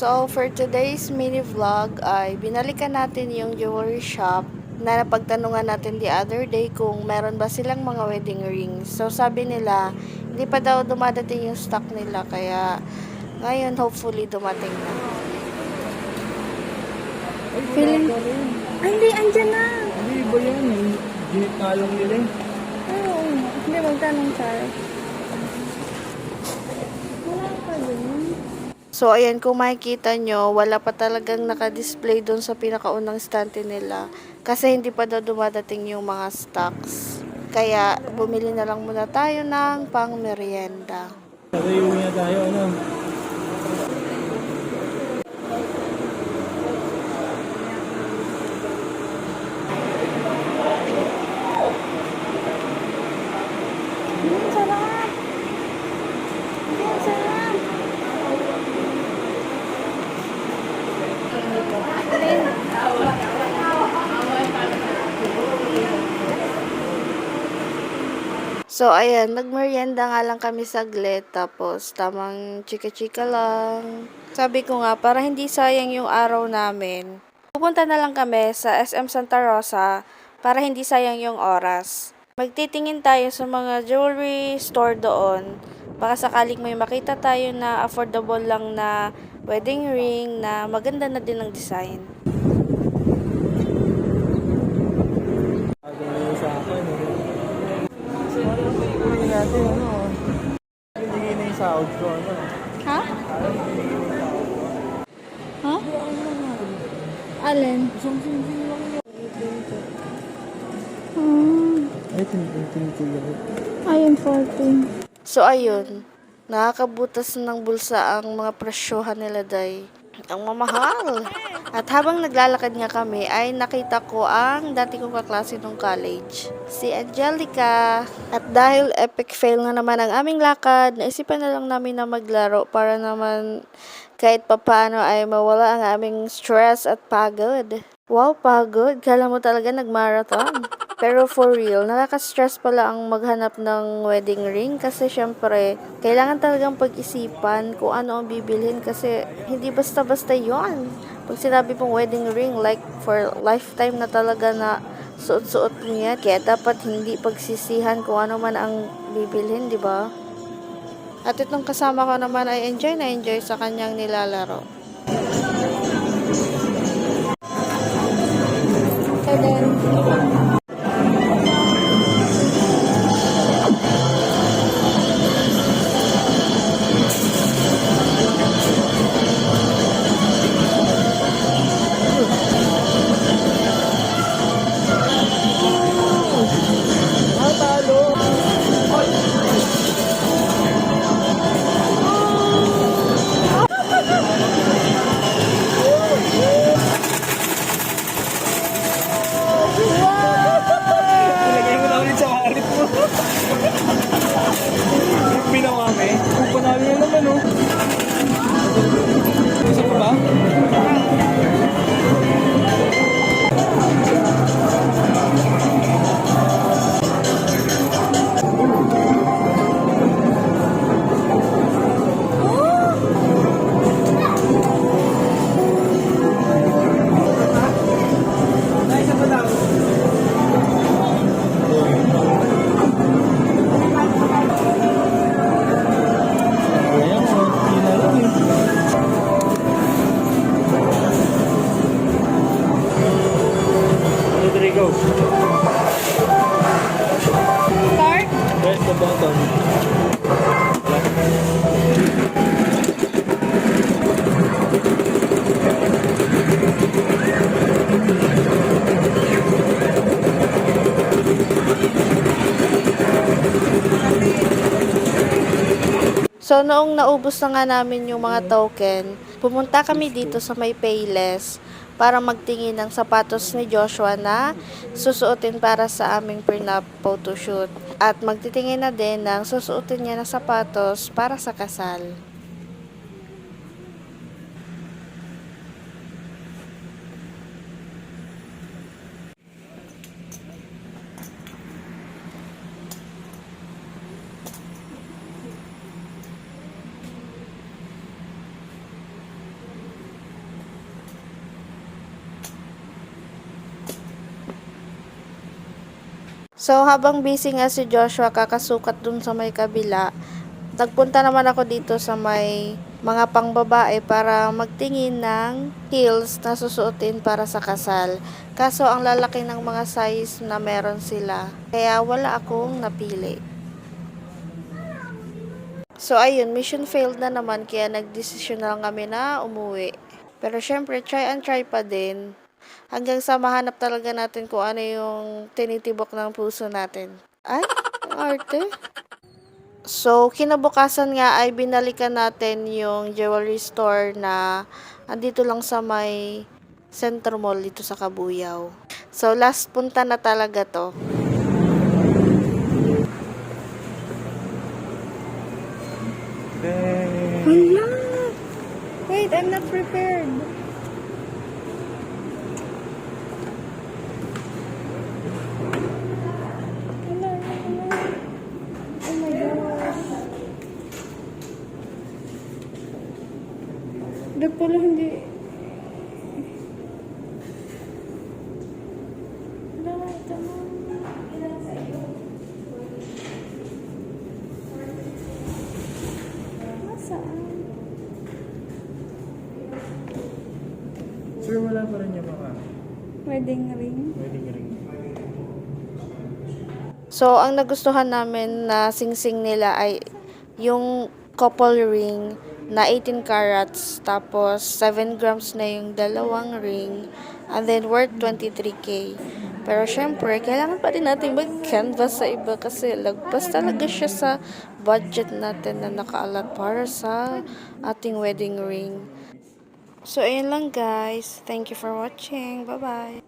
So, for today's mini vlog ay binalikan natin yung jewelry shop na napagtanungan natin the other day kung meron ba silang mga wedding rings. So, sabi nila, hindi pa daw dumadating yung stock nila kaya ngayon hopefully dumating na. Feeling- Ay, hindi, andyan na. Hindi ba yan? Ginit na lang nila eh. Oo, hindi magtanong tayo. Wala pa din. So, ayan, kung makikita nyo, wala pa talagang nakadisplay doon sa pinakaunang stante nila. Kasi hindi pa daw dumadating yung mga stocks. Kaya, bumili na lang muna tayo ng pang merienda. Na tayo, ano? So, ayan, nagmerienda nga lang kami saglit, tapos tamang chika-chika lang. Sabi ko nga, para hindi sayang yung araw namin, pupunta na lang kami sa SM Santa Rosa para hindi sayang yung oras. Magtitingin tayo sa mga jewelry store doon. Baka sakaling may makita tayo na affordable lang na wedding ring na maganda na din ang design. Bago na yun sa akin, eh. Uwi natin, ano? Hindi na yung sahod ko, ano? Ha? Ha? Alin? Sinsin lang yun. Ay, tinitin ko yun. Ayun, 14. So, ayun. Nakakabutas ng bulsa ang mga presyohan nila, day. Ang mamahal. At habang naglalakad nga kami, ay nakita ko ang dati kong kaklase nung college, si Angelica. At dahil epic fail na naman ang aming lakad, naisipan na lang namin na maglaro para naman kahit papano ay mawala ang aming stress at pagod. Wow, pagod. Kala mo talaga nag-marathon. Pero for real, nakaka-stress pala ang maghanap ng wedding ring kasi syempre, kailangan talagang pag-isipan kung ano ang bibilhin kasi hindi basta-basta yon. Pag sinabi pong wedding ring, like for lifetime na talaga na suot-suot mo yan. Kaya dapat hindi pagsisihan kung ano man ang bibilhin, di ba? At itong kasama ko naman ay enjoy na enjoy sa kanyang nilalaro. So, noong naubos na nga namin yung mga token, pumunta kami dito sa may Payless para magtingin ng sapatos ni Joshua na susuotin para sa aming prenup photoshoot. At magtitingin na din ng susuotin niya na sapatos para sa kasal. So, habang busy nga si Joshua kakasukat dun sa may kabila, nagpunta naman ako dito sa may mga pangbabae para magtingin ng heels na susuotin para sa kasal. Kaso, ang lalaki ng mga size na meron sila. Kaya wala akong napili. So, ayun, mission failed na naman kaya nagdesisyon na lang kami na umuwi. Pero syempre, try and try pa din. Hanggang sa mahanap talaga natin kung ano yung tinitibok ng puso natin. Ay, arte. So, kinabukasan nga ay binalikan natin yung jewelry store na andito lang sa may Center Mall dito sa Kabuyaw. So, last punta na talaga to. Wait, I'm not prepared. Dapat pala hindi... Sir, wala pa rin yung mga Wedding ring. wedding ring. So, ang nagustuhan namin na singsing nila ay yung couple ring na 18 carats, tapos 7 grams na yung dalawang ring, and then worth 23k. Pero syempre, kailangan pa din natin mag-canvas sa iba kasi lagpas talaga siya sa budget natin na nakaalat para sa ating wedding ring. So, ayun lang guys. Thank you for watching. Bye-bye.